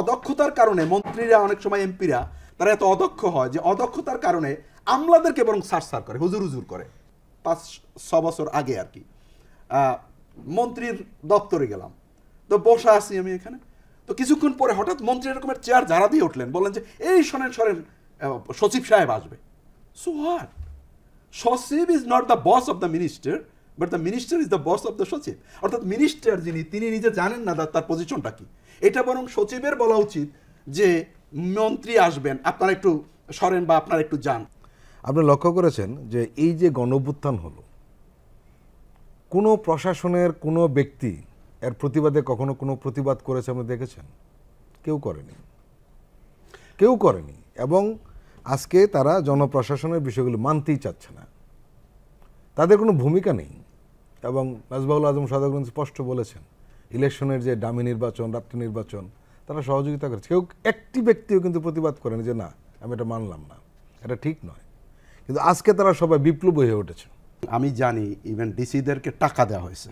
অদক্ষতার কারণে মন্ত্রীরা, অনেক সময় এমপিরা, তারা এত অদক্ষ হয় যে অদক্ষতার কারণে আমলাদেরকে বরং সার সার করে, হুজুর হুজুর করে। পাঁচ, ছ বছর আগে আর কি। মন্ত্রীর দপ্তরে গেলাম। তো বসা আছি আমি এখানে। তো কিছুক্ষণ পরে হঠাৎ মন্ত্রী এরকমের চেয়ার ঝাড়া দিয়ে উঠলেন, বললেন যে, এই শোনেন শোনেন সচিব সাহেব আসবে। সো হোয়াট সচিব is not the boss of the minister but the minister is the boss of the সচিব। অর্থাৎ মিনিস্টার যিনি, তিনি নিজে জানেন না তার- পজিশনটা কি। এটা বরং সচিবের বলা উচিত যে, মন্ত্রী আসবেন, আপনারা একটু সরেন বা আপনারা একটু যান। আপনি লক্ষ্য করেছেন যে এই যে গণঅভ্যুত্থান হলো, কোনো প্রশাসনের কোনো ব্যক্তি এর প্রতিবাদে কখনো কোনো প্রতিবাদ করেছে আপনি দেখেছেন? কেউ করেনি। কেউ করেনি। এবং আজকে তারা জনপ্রশাসনের বিষয়গুলো মানতেই চাচ্ছে না। তাদের কোনো ভূমিকা নেই। এবং নাজবাউল আজম সাদাগুন স্পষ্ট বলেছেন ইলেকশনের যে ডামি নির্বাচন রাত্রি নির্বাচন তারা সহযোগিতা করেছে। কেউ একটি ব্যক্তিও কিন্তু প্রতিবাদ করেন যে না আমি এটা মানলাম না। এটা ঠিক নয়। কিন্তু আজকে তারা সবাই বিপ্লব হয়ে উঠেছে। আমি জানি ইভেন ডিসিদেরকে টাকা দেওয়া হয়েছে।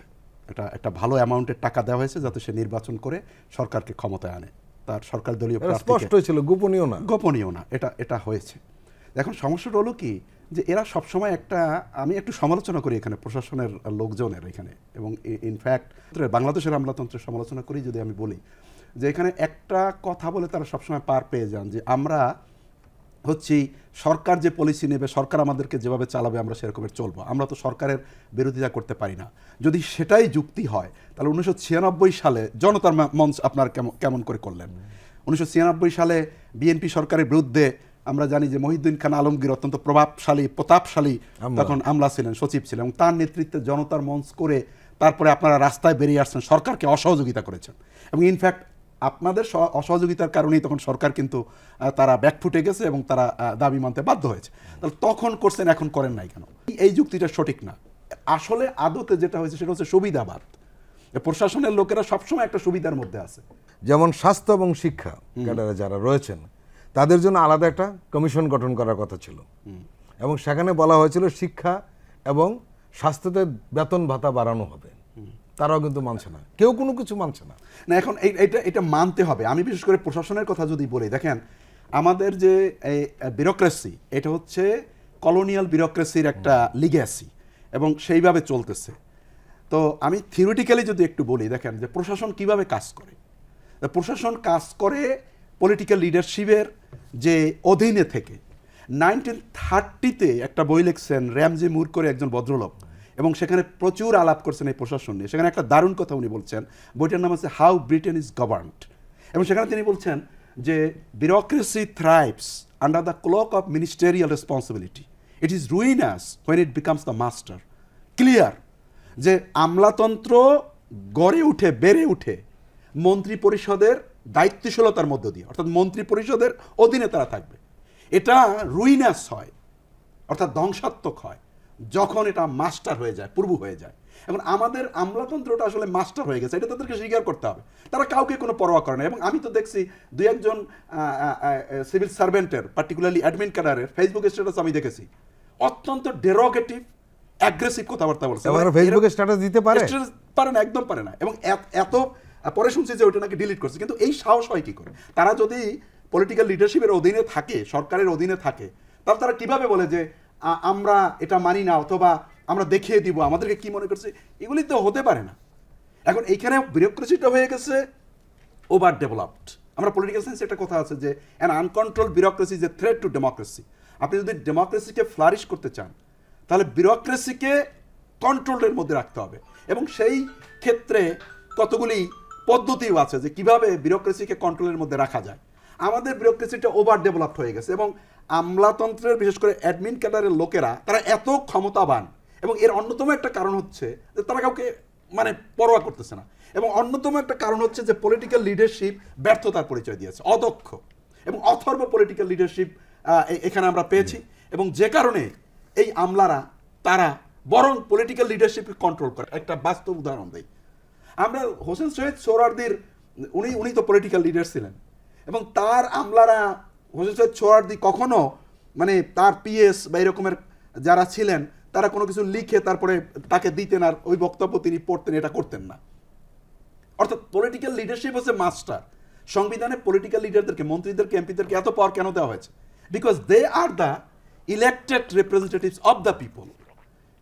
এটা একটা ভালো অ্যামাউন্টের টাকা দেওয়া হয়েছে যাতে সে নির্বাচন করে সরকারকে ক্ষমতায় আনে। তার সরকার দলীয় স্পষ্ট হয়েছিল গোপনীয় না। গোপনীয় না এটা এটা হয়েছে। এখন সমস্যাটা হলো কি যে এরা সবসময় একটা, আমি একটু সমালোচনা করি এখানে, প্রশাসনের লোকজনের এখানে। এবং ইনফ্যাক্ট বাংলাদেশের আমলাতন্ত্রের সমালোচনা করি যদি আমি বলি, যে এখানে একটা কথা বলে তারা সবসময় পার পেয়ে যান, যে আমরা হচ্ছে, সরকার যে পলিসি নেবে, সরকার আমাদেরকে যেভাবে চালাবে, আমরা সেরকমের চলবো। আমরা তো সরকারের বিরোধিতা করতে পারি না। যদি সেটাই যুক্তি হয়, তাহলে উনিশশো ছিয়ানব্বই সালে জনতার মঞ্চ আপনার কেমন কেমন করে করলেন? উনিশশো ছিয়ানব্বই সালে বিএনপি সরকারের বিরুদ্ধে আমরা জানি যে মহিউদ্দিন খান আলমগীর অত্যন্ত প্রভাবশালী প্রতাপশালী। তখন আমলা ছিলেন সচিব ছিলেন এবং তার নেতৃত্বে জনতার মঞ্চ করে তারপরে আপনারা রাস্তায় বেরিয়ে আসছেন সরকারকে অসহযোগিতা করেছেন। এবং ইনফ্যাক্ট আপনাদের সহ- অসহযোগিতার কারণেই তখন সরকার কিন্তু তারা ব্যাকফুটে গেছে এবং তারা দাবি মানতে বাধ্য হয়েছে। তাহলে তখন করছেন এখন করেন নাই কেন? এই যুক্তিটা সঠিক না। আসলে আদতে যেটা হয়েছে সেটা হচ্ছে সুবিধাবাদ। প্রশাসনের লোকেরা সবসময় একটা সুবিধার মধ্যে আছে। যেমন স্বাস্থ্য এবং শিক্ষা ক্যাডারে যারা রয়েছেন তাদের জন্য আলাদা একটা কমিশন গঠন করার কথা ছিল। এবং সেখানে বলা হয়েছিল শিক্ষা এবং স্বাস্থ্যতে বেতন ভাতা বাড়ানো হবে। তারাও কিন্তু মানছে না। কেউ কোনো কিছু মানছে না। না এখন এই- এটা এটা মানতে হবে। আমি বিশেষ করে প্রশাসনের কথা যদি বলি দেখেন আমাদের যে বিউরোক্রেসি এটা হচ্ছে কলোনিয়াল বিউরোক্রেসির একটা লিগ্যাসি এবং সেইভাবে চলতেছে। তো আমি থিওরিটিক্যালি যদি একটু বলি দেখেন যে প্রশাসন কীভাবে কাজ করে? প্রশাসন কাজ করে পলিটিক্যাল লিডারশিপের যে অধীনে থেকে নাইনটিন থার্টিতে একটা বই লিখছেন র্যামজি মুর করে একজন ভদ্রলোক এবং সেখানে প্রচুর আলাপ করছেন এই প্রশাসন নিয়ে। সেখানে একটা দারুণ কথা উনি বলছেন। বইটার নাম হচ্ছে হাউ ব্রিটেন ইজ গভর্নড এবং সেখানে তিনি বলছেন যে bureaucracy thrives under the cloak of ministerial responsibility it is ruinous when it becomes the master clear যে আমলাতন্ত্র গড়ে উঠে, বেড়ে উঠে মন্ত্রী পরিষদের দায়িত্বশীলতার মধ্য দিয়ে অর্থাৎ মন্ত্রী পরিষদের অধীনে তারা থাকবে। এটা রুইনাস হয় অর্থাৎ ধ্বংসাত্মক হয় যখন এটা মাস্টার হয়ে যায় পূর্ব হয়ে যায়। এখন আমাদের আমলাতন্ত্রটা আসলে মাস্টার হয়ে গেছে এটা তাদেরকে স্বীকার করতে হবে। তারা কাউকে কোনো পরোয়া করে না এবং আমি তো দেখছি দুই একজন সিভিল সার্ভেন্টের পার্টিকুলারলি অ্যাডমিন ক্যাডারের ফেসবুক স্ট্যাটাস আমি দেখেছি। অত্যন্ত ডেরোগেটিভ অ্যাগ্রেসিভ কথাবার্তা বলছে। ফেসবুকে স্ট্যাটাস দিতে পারে? পারে না একদম পারে না। এবং এত পরে শুনছি যে ওইটা নাকি ডিলিট করছে। কিন্তু এই সাহস হয় কি করে? তারা যদি পলিটিক্যাল লিডারশিপের অধীনে থাকে, সরকারের অধীনে থাকে, তাহলে তারা কীভাবে বলে যে আমরা এটা মানি না অথবা আমরা দেখিয়ে দিব, আমাদেরকে কি মনে করছে? এগুলি তো হতে পারে না। এখন এইখানে বিউরোক্রেসিটা হয়ে গেছে ওভার ডেভেলপড আমরা পলিটিক্যাল সায়েন্সে একটা কথা আছে যে an uncontrolled bureaucracy is a to democracy আপনি যদি ডেমোক্রেসিকে ফ্লারিশ করতে চান, তাহলে বিউরোক্রেসিকে কন্ট্রোলের মধ্যে রাখতে হবে। এবং সেই ক্ষেত্রে কতগুলি পদ্ধতিও আছে যে কীভাবে বিউরোক্রেসিকে কন্ট্রোলের মধ্যে রাখা যায়। আমাদের বিউরোক্রেসিটা ওভার ডেভেলপড হয়ে গেছে এবং আমলাতন্ত্রের, বিশেষ করে অ্যাডমিন ক্যাডারের লোকেরা তারা এত ক্ষমতাবান এবং এর অন্যতম একটা কারণ হচ্ছে যে তারা কাউকে মানে পরোয়া করতেছে না এবং অন্যতম একটা কারণ হচ্ছে যে পলিটিক্যাল লিডারশিপ ব্যর্থতার পরিচয় দিয়েছে, অদক্ষ এবং অথর্ব পলিটিক্যাল লিডারশিপ এখানে আমরা পেয়েছি এবং যে কারণে এই আমলারা, তারা বরং পলিটিক্যাল লিডারশিপ কন্ট্রোল করে। একটা বাস্তব উদাহরণ দেই। আমরা হোসেন সৈয়দ সোহরার্দির উনি উনি তো পলিটিক্যাল লিডার ছিলেন। এবং তার আমলারা হোসেন সৈয়দ সোহরার্দি কখনো মানে তার পিএস বা এরকমের যারা ছিলেন, তারা কোনো কিছু লিখে তারপরে তাকে দিতেন আর ওই বক্তব্য তিনি পড়তেন, এটা করতেন না। অর্থাৎ পলিটিক্যাল লিডারশিপ হচ্ছে মাস্টার সংবিধানে পলিটিক্যাল লিডারদেরকে মন্ত্রীদেরকে এমপিদেরকে এত পাওয়ার কেন দেওয়া হয়েছে? Because they are the elected representatives of the people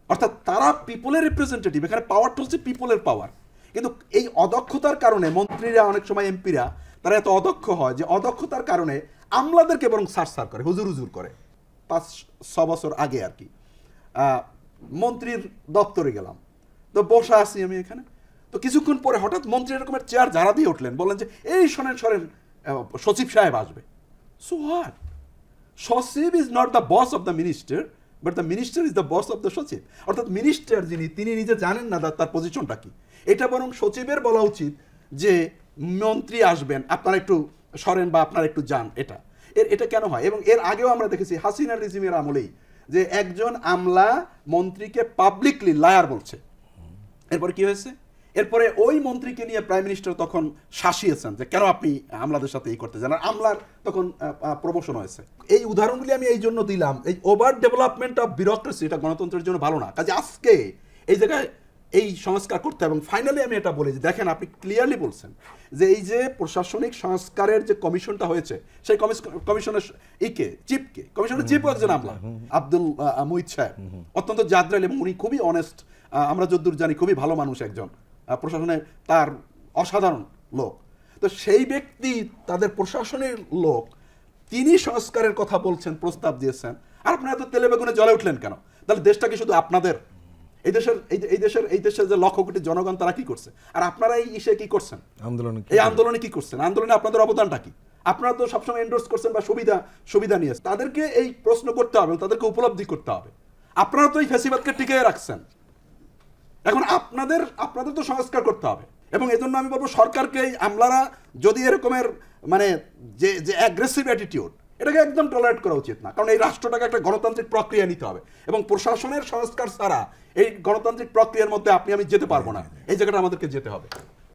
অর্থাৎ তারা পিপলের রিপ্রেজেন্টেটিভ এখানে পাওয়ারটা হচ্ছে পিপলের পাওয়ার কিন্তু এই অদক্ষতার কারণে মন্ত্রীরা, অনেক সময় এমপিরা, তারা এত অদক্ষ হয় যে অদক্ষতার কারণে আমলাদেরকে বরং সার সার করে, হুজুর হুজুর করে। পাঁচ, ছ বছর আগে আর কি। মন্ত্রীর দপ্তরে গেলাম। তো বসা আছি আমি এখানে। তো কিছুক্ষণ পরে হঠাৎ মন্ত্রী এরকমের চেয়ার ঝাড়া দিয়ে উঠলেন, বললেন যে, এই শোনেন শোনেন সচিব সাহেব আসবে। সো হোয়াট সচিব is not the boss of the minister but the minister is the boss of the সচিব। অর্থাৎ মিনিস্টার যিনি, তিনি নিজে জানেন না তার- পজিশনটা কি। এটা বরং সচিবের বলা উচিত যে, মন্ত্রী আসবেন, আপনারা একটু সরেন বা আপনারা একটু যান এটা। এর, এটা কেন হয়? এবং এর আগেও আমরা দেখেছি হাসিনা রিজিমের আমলেই যে একজন আমলা মন্ত্রীকে পাবলিকলি লায়ার বলছে। এরপর কি হয়েছে? এরপরে ওই মন্ত্রীকে নিয়ে প্রাইম মিনিস্টার তখন শাসিয়েছেন যে কেন আপনি আমলাদের সাথে এই করতে যান? আর আমলার তখন প্রমোশন হয়েছে। এই উদাহরণগুলি আমি এই জন্য দিলাম। এই ওভার ডেভেলপমেন্ট অফ বিউরোক্রেসি এটা গণতন্ত্রের জন্য ভালো না। কাজে আজকে এই জায়গায় এই সংস্কার করতে এবং ফাইনালি আমি এটা বলি যে দেখেন আপনি ক্লিয়ারলি বলছেন যে এই যে প্রশাসনিক সংস্কারের যে কমিশনটা হয়েছে সেই কমিশনের ইকে চিফকে কমিশনের চিফ একজন আমলা আব্দুল মুহিত সাহেব। অত্যন্ত জাদ্রাল এবং উনি খুবই অনেস্ট আমরা যদ্দূর জানি খুবই ভালো মানুষ একজন। প্রশাসনে তার অসাধারণ লোক। তো সেই ব্যক্তি তাদের প্রশাসনের লোক তিনি সংস্কারের কথা বলছেন প্রস্তাব দিয়েছেন। আর আপনারা এত তেলে বেগুনে জলে উঠলেন কেন? তাহলে দেশটা কি শুধু আপনাদের? এই দেশের এই এই দেশের এই দেশের যে লক্ষ কোটি জনগণ তারা কি করছে? আর আপনারা এই ইসে কি করছেন? আন্দোলনে এই আন্দোলনে কি করছেন? আন্দোলনে আপনাদের অবদানটা কি? আপনারা তো সবসময় এন্ডোর্স করছেন বা সুবিধা সুবিধা নিয়ে। তাদেরকে এই প্রশ্ন করতে হবে তাদেরকে উপলব্ধি করতে হবে। আপনারা তো এই ফেসিবাদকে টিকিয়ে রাখছেন। এখন আপনাদের আপনাদের তো সংস্কার করতে হবে। এবং এই জন্য আমি বলব সরকারকে আমলারা যদি এরকমের মানে যে যে অ্যাগ্রেসিভ অ্যাটিটিউড এটাকে একদম টলারেট করা উচিত না। কারণ এই রাষ্ট্রটাকে একটা গণতান্ত্রিক প্রক্রিয়া নিতে হবে। এবং প্রশাসনের সংস্কার ছাড়া এই গণতান্ত্রিক প্রক্রিয়ার মধ্যে আপনি, আমি যেতে পারব না। এই জায়গাটা আমাদেরকে যেতে হবে।